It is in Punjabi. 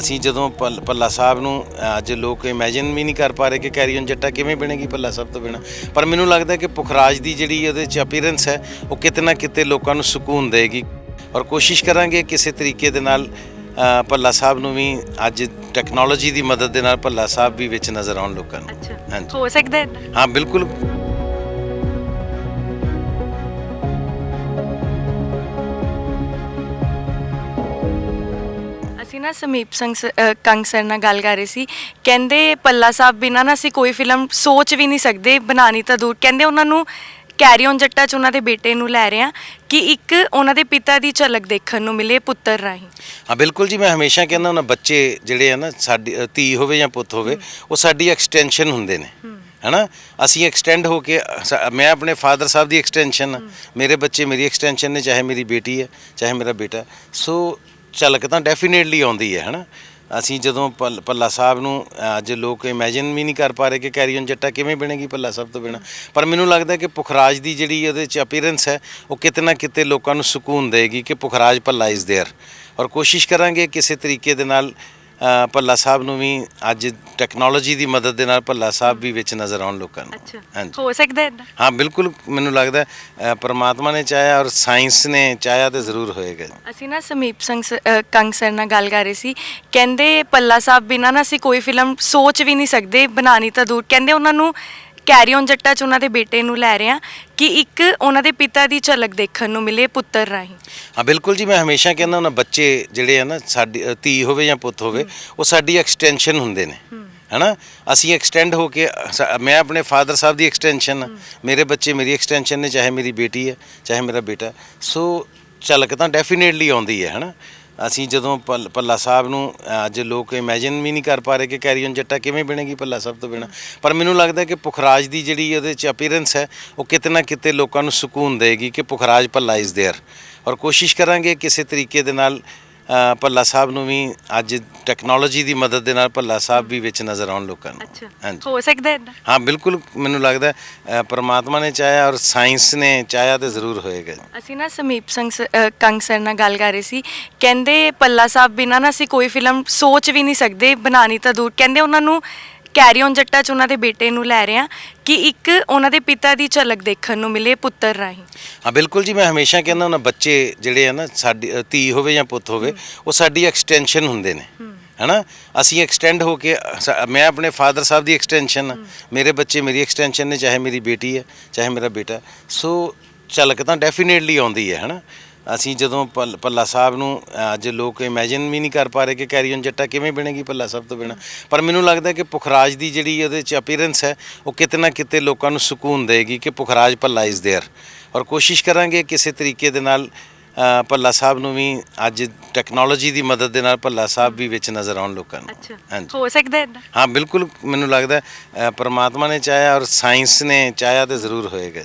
ਅਸੀਂ ਜਦੋਂ ਪੱਲ- ਸਾਹਿਬ ਨੂੰ ਅੱਜ ਲੋਕ ਇਮੇਜਿਨ ਵੀ ਨਹੀਂ ਕਰ ਪਾ ਰਹੇ ਕਿ ਕੈਰੀਅਨ ਜੱਟਾ ਕਿਵੇਂ ਬਣੇਗੀ ਪੱਲਾ ਸਾਹਿਬ ਤੋਂ ਬਿਨਾ। ਪਰ ਮੈਨੂੰ ਲੱਗਦਾ ਕਿ ਪੁਖਰਾਜ ਦੀ ਜਿਹੜੀ ਉਹਦੇ ਚ ਅਪੀਅਰੈਂਸ ਹੈ ਉਹ ਕਿਤੇ ਨਾ ਕਿਤੇ ਲੋਕਾਂ ਨੂੰ ਸਕੂਨ ਦੇਗੀ। ਔਰ ਕੋਸ਼ਿਸ਼ ਕਰਾਂਗੇ ਕਿਸੇ ਤਰੀਕੇ ਦੇ ਨਾਲ ਅ, ਪੱਲਾ ਸਾਹਿਬ ਨੂੰ ਵੀ ਅੱਜ ਟੈਕਨੋਲੋਜੀ ਦੀ ਮਦਦ ਦੇ ਨਾਲ ਪੱਲਾ ਸਾਹਿਬ ਵੀ ਵਿੱਚ ਨਜ਼ਰ ਆਉਣ ਲੋਕਾਂ ਨੂੰ। ਅੱਛਾ। ਹਾਂਜੀ। ਹੋ ਸਕਦਾ? ਹਾਂ ਬਿਲਕੁਲ। ਅਸੀਂ ਨਾ ਸਮੀਪ ਸਿੰਘ ਸ- ਅ, ਕੰਗ ਸਰ ਨਾਲ ਗੱਲ ਕਰ ਰਹੇ ਸੀ। ਕਹਿੰਦੇ ਪੱਲਾ ਸਾਹਿਬ ਬਿਨਾਂ ਨਾ ਅਸੀਂ ਕੋਈ ਫਿਲਮ ਸੋਚ ਵੀ ਨਹੀਂ ਸਕਦੇ ਬਣਾਣੀ ਤਾਂ ਦੂਰ। ਕਹਿੰਦੇ ਉਹਨਾਂ ਨੂੰ ਕੈਰੀ ਔਨ ਜੱਟਾ ਚ ਉਹਨਾਂ ਦੇ ਬੇਟੇ ਨੂੰ ਲੈ ਰਹੇ ਆ ਕਿ ਇੱਕ ਉਹਨਾਂ ਦੇ ਪਿਤਾ ਦੀ ਝਲਕ ਦੇਖਣ ਨੂੰ ਮਿਲੇ ਪੁੱਤਰ ਰਾਹੀਂ। ਹਾਂ ਬਿਲਕੁਲ ਜੀ ਮੈਂ ਹਮੇਸ਼ਾ ਕਹਿੰਦਾ ਉਹਨਾਂ ਬੱਚੇ ਜਿਹੜੇ ਆ ਨਾ ਸਾਡੀ ਅ, ਧੀ ਹੋਵੇ ਜਾਂ ਪੁੱਤ ਹੋਵੇ ਉਹ ਸਾਡੀ ਐਕਸਟੈਂਸ਼ਨ ਹੁੰਦੇ ਨੇ। ਹੈਨਾ? ਅਸੀਂ ਐਕਸਟੈਂਡ ਹੋ ਕੇ ਅ, ਸਾ- ਮੈਂ ਆਪਣੇ ਫਾਦਰ ਸਾਹਿਬ ਦੀ ਐਕਸਟੈਂਸ਼ਨ ਮੇਰੇ ਬੱਚੇ ਮੇਰੀ ਐਕਸਟੈਂਸ਼ਨ ਨੇ ਚਾਹੇ ਮੇਰੀ ਬੇਟੀ ਹੈ ਚਾਹੇ ਮੇਰਾ ਬੇਟਾ ਹੈ। ਸੋ ਝਲਕ ਤਾਂ ਡੈਫੀਨੇਟਲੀ ਆਉਂਦੀ ਹੈ ਹੈਨਾ ਅਸੀਂ ਜਦੋਂ ਪੱਲ- ਪੱਲਾ ਸਾਹਿਬ ਨੂੰ ਅ, ਅੱਜ ਲੋਕ ਇਮੇਜਿਨ ਵੀ ਨਹੀਂ ਕਰ ਪਾ ਰਹੇ ਕਿ ਕੈਰੀਅਨ ਜੱਟਾ ਕਿਵੇਂ ਬਣੇਗੀ ਪੱਲਾ ਸਾਹਿਬ ਤੋਂ ਬਿਨਾ ਪਰ ਮੈਨੂੰ ਲੱਗਦਾ ਕਿ ਪੁਖਰਾਜ ਦੀ ਜਿਹੜੀ ਉਹਦੇ ਚ ਅਪੀਅਰੈਂਸ ਹੈ ਉਹ ਕਿਤੇ ਨਾ ਕਿਤੇ ਲੋਕਾਂ ਨੂੰ ਸਕੂਨ ਦੇਗੀ ਕਿ ਪੁਖਰਾਜ ਪੱਲਾ ਇਜ਼ देयर ਔਰ ਕੋਸ਼ਿਸ਼ ਕਰਾਂਗੇ ਕਿਸੇ ਤਰੀਕੇ ਦੇ ਨਾਲ ਪੱਲਾ ਸਾਹਿਬ ਨੂੰ ਵੀ ਅੱਜ ਟੈਕਨੋਲੋਜੀ ਦੀ ਮਦਦ ਦੇ ਨਾਲ ਪੱਲਾ ਸਾਹਿਬ ਵੀ ਵਿੱਚ ਨਜ਼ਰ ਆਉਣ ਲੋਕਾਂ ਨੂੰ। ਅੱਛਾ। ਹਾਂਜੀ। ਹੋ ਸਕਦਾ ਹੈ ਏਦਾਂ? ਹਾਂ ਬਿਲਕੁਲ ਮੈਨੂੰ ਲੱਗਦਾ ਪਰਮਾਤਮਾ ਨੇ ਚਾਹਿਆ ਔਰ ਸਾਇੰਸ ਨੇ ਚਾਹਿਆ ਤੇ ਜ਼ਰੂਰ ਹੋਏਗਾ। ਅਸੀਂ ਨਾ ਸਮੀਪ ਸਿੰਘ ਕੰਗ ਸਰ ਨਾਲ ਗੱਲ ਕਰ ਰਹੇ ਸੀ। ਕਹਿੰਦੇ ਪੱਲਾ ਸਾਹਿਬ ਬਿਨਾਂ ਨਾ ਅਸੀਂ ਕੋਈ ਫਿਲਮ ਸੋਚ ਵੀ ਨਹੀਂ ਸਕਦੇ ਬਣਾਣੀ ਤਾਂ ਦੂਰ। ਕਹਿੰਦੇ ਉਹਨਾਂ ਨੂੰ ਕੈਰੀ ਔਨ ਜੱਟਾ ਚ ਉਹਨਾਂ ਦੇ ਬੇਟੇ ਨੂੰ ਲੈ ਰਹੇ ਆ ਕਿ ਇੱਕ ਉਹਨਾਂ ਦੇ ਪਿਤਾ ਦੀ ਝਲਕ ਦੇਖਣ ਨੂੰ ਮਿਲੇ ਪੁੱਤਰ ਰਾਹੀਂ। ਹਾਂ ਬਿਲਕੁਲ ਜੀ ਮੈਂ ਹਮੇਸ਼ਾ ਕਹਿੰਦਾ ਉਹਨਾਂ ਬੱਚੇ ਜਿਹੜੇ ਆ ਨਾ ਸਾਡੀ ਧੀ ਹੋਵੇ ਜਾਂ ਪੁੱਤ ਹੋਵੇ ਉਹ ਸਾਡੀ ਐਕਸਟੈਂਸ਼ਨ ਹੁੰਦੇ ਨੇ ਹੈਨਾ? ਅਸੀਂ ਐਕਸਟੈਂਡ ਹੋ ਕੇ ਮੈਂ ਆਪਣੇ ਫਾਦਰ ਸਾਹਿਬ ਦੀ ਐਕਸਟੈਂਸ਼ਨ ਮੇਰੇ ਬੱਚੇ ਮੇਰੀ ਐਕਸਟੈਂਸ਼ਨ ਨੇ ਚਾਹੇ ਮੇਰੀ ਬੇਟੀ ਹੈ ਚਾਹੇ ਮੇਰਾ ਬੇਟਾ। ਸੋ ਝਲਕ ਤਾਂ ਡੈਫੀਨੇਟਲੀ ਆਉਂਦੀ ਹੈ ਹੈਨਾ? ਅਸੀਂ ਜਦੋਂ ਪੱਲ- ਪੱਲਾ ਸਾਹਿਬ ਨੂੰ ਅ, ਅੱਜ ਲੋਕ ਇਮੇਜਿਨ ਵੀ ਨਹੀਂ ਕਰ ਪਾ ਰਹੇ ਕਿ ਕੈਰੀਅਨ ਜੱਟਾ ਕਿਵੇਂ ਬਣੇਗੀ ਪੱਲਾ ਸਾਹਿਬ ਤੋਂ ਬਿਨਾ ਪਰ ਮੈਨੂੰ ਲੱਗਦਾ ਕਿ ਪੁਖਰਾਜ ਦੀ ਜਿਹੜੀ ਉਹਦੇ ਚ ਅਪੀਅਰੈਂਸ ਹੈ ਉਹ ਕਿਤੇ ਨਾ ਕਿਤੇ ਲੋਕਾਂ ਨੂੰ ਸਕੂਨ ਦੇਗੀ ਕਿ ਪੁਖਰਾਜ ਪੱਲਾ ਇਜ਼ देयर ਔਰ ਕੋਸ਼ਿਸ਼ ਕਰਾਂਗੇ ਕਿਸੇ ਤਰੀਕੇ ਦੇ ਨਾਲ ਪੱਲਾ ਸਾਹਿਬ ਨੂੰ ਵੀ ਅੱਜ ਟੈਕਨੋਲੋਜੀ ਦੀ ਮਦਦ ਦੇ ਨਾਲ ਪੱਲਾ ਸਾਹਿਬ ਵੀ ਵਿੱਚ ਨਜ਼ਰ ਆਉਣ ਲੋਕਾਂ ਨੂੰ। ਹਾਂਜੀ। ਹੋ ਸਕਦਾ ਹੈ? ਹਾਂ ਬਿਲਕੁਲ ਮੈਨੂੰ ਲੱਗਦਾ ਪਰਮਾਤਮਾ ਨੇ ਚਾਹਿਆ ਔਰ ਸਾਇੰਸ ਨੇ ਚਾਹਿਆ ਤੇ ਜ਼ਰੂਰ ਹੋਏਗਾ ਅਸੀਂ ਨਾ ਸਮੀਪ ਸਿੰਘ ਸ- ਅ, ਕੰਗ ਸਰ ਨਾਲ ਗੱਲ ਕਰ ਰਹੇ ਸੀ। ਕਹਿੰਦੇ ਪੱਲਾ ਸਾਹਿਬ ਬਿਨਾਂ ਨਾ ਅਸੀਂ ਕੋਈ ਫਿਲਮ ਸੋਚ ਵੀ ਨਹੀਂ ਸਕਦੇ ਬਣਾਣੀ ਤਾਂ ਦੂਰ। ਕਹਿੰਦੇ ਉਹਨਾਂ ਨੂੰ ਕੈਰੀ ਔਨ ਜੱਟਾ ਚ ਉਹਨਾਂ ਦੇ ਬੇਟੇ ਨੂੰ ਲੈ ਰਹੇ ਕਿ ਇੱਕ ਉਹਨਾਂ ਦੇ ਪਿਤਾ ਦੀ ਝਲਕ ਦੇਖਣ ਨੂੰ ਮਿਲੇ ਪੁੱਤਰ ਰਾਹੀਂ। ਹਾਂ ਬਿਲਕੁਲ ਜੀ ਮੈਂ ਹਮੇਸ਼ਾ ਕਹਿੰਦਾ ਉਹਨਾਂ ਬੱਚੇ ਜਿਹੜੇ ਆ ਨਾ ਸਾਡੀ ਧੀ ਹੋਵੇ ਜਾਂ ਪੁੱਤ ਹੋਵੇ ਉਹ ਸਾਡੀ ਐਕਸਟੈਂਸ਼ਨ ਹੁੰਦੇ ਨੇ। ਹੈਨਾ? ਅਸੀਂ ਐਕਸਟੈਂਡ ਹੋ ਕੇ ਮੈਂ ਆਪਣੇ ਫਾਦਰ ਸਾਹਿਬ ਦੀ ਐਕਸਟੈਂਸ਼ਨ ਮੇਰੇ ਬੱਚੇ ਮੇਰੀ ਐਕਸਟੈਂਸ਼ਨ ਨੇ ਚਾਹੇ ਮੇਰੀ ਬੇਟੀ ਹੈ ਚਾਹੇ ਮੇਰਾ ਬੇਟਾ। ਸੋ ਝਲਕ ਤਾਂ ਡੈਫੀਨੇਟਲੀ ਆਉਂਦੀ ਹੈ ਹੈਨਾ? ਅਸੀਂ ਜਦੋਂ ਪੱਲ- ਪੱਲਾ ਸਾਹਿਬ ਨੂੰ ਅ, ਅੱਜ ਲੋਕ ਇਮੇਜਿਨ ਵੀ ਨਹੀਂ ਕਰ ਪਾ ਰਹੇ ਕਿ ਕੈਰੀਅਨ ਜੱਟਾ ਕਿਵੇਂ ਬਣੇਗੀ ਪੱਲਾ ਸਾਹਿਬ ਤੋਂ ਬਿਨਾ ਪਰ ਮੈਨੂੰ ਲੱਗਦਾ ਕਿ ਪੁਖਰਾਜ ਦੀ ਜਿਹੜੀ ਉਹਦੇ ਚ ਅਪੀਅਰੈਂਸ ਹੈ ਉਹ ਕਿਤੇ ਨਾ ਕਿਤੇ ਲੋਕਾਂ ਨੂੰ ਸਕੂਨ ਦੇਗੀ ਕਿ ਪੁਖਰਾਜ ਪੱਲਾ ਇਜ਼ देयर ਔਰ ਕੋਸ਼ਿਸ਼ ਕਰਾਂਗੇ ਕਿਸੇ ਤਰੀਕੇ ਦੇ ਨਾਲ ਅ, ਪੱਲਾ ਸਾਹਿਬ ਨੂੰ ਵੀ ਅੱਜ ਟੈਕਨੋਲੋਜੀ ਦੀ ਮਦਦ ਦੇ ਨਾਲ ਪੱਲਾ ਸਾਹਿਬ ਵੀ ਵਿੱਚ ਨਜ਼ਰ ਆਉਣ ਲੋਕਾਂ ਨੂੰ ਅੱਛਾ ਹਾਂਜੀ ਹੋ ਸਕਦਾ ਹੈ ਏਦਾਂ? ਹਾਂ ਬਿਲਕੁਲ ਮੈਨੂੰ ਲੱਗਦਾ ਹੈ, ਅ, ਪਰਮਾਤਮਾ ਨੇ ਚਾਹਿਆ ਔਰ ਸਾਇੰਸ ਨੇ ਚਾਹਿਆ ਤੇ ਜ਼ਰੂਰ ਹੋਏਗਾ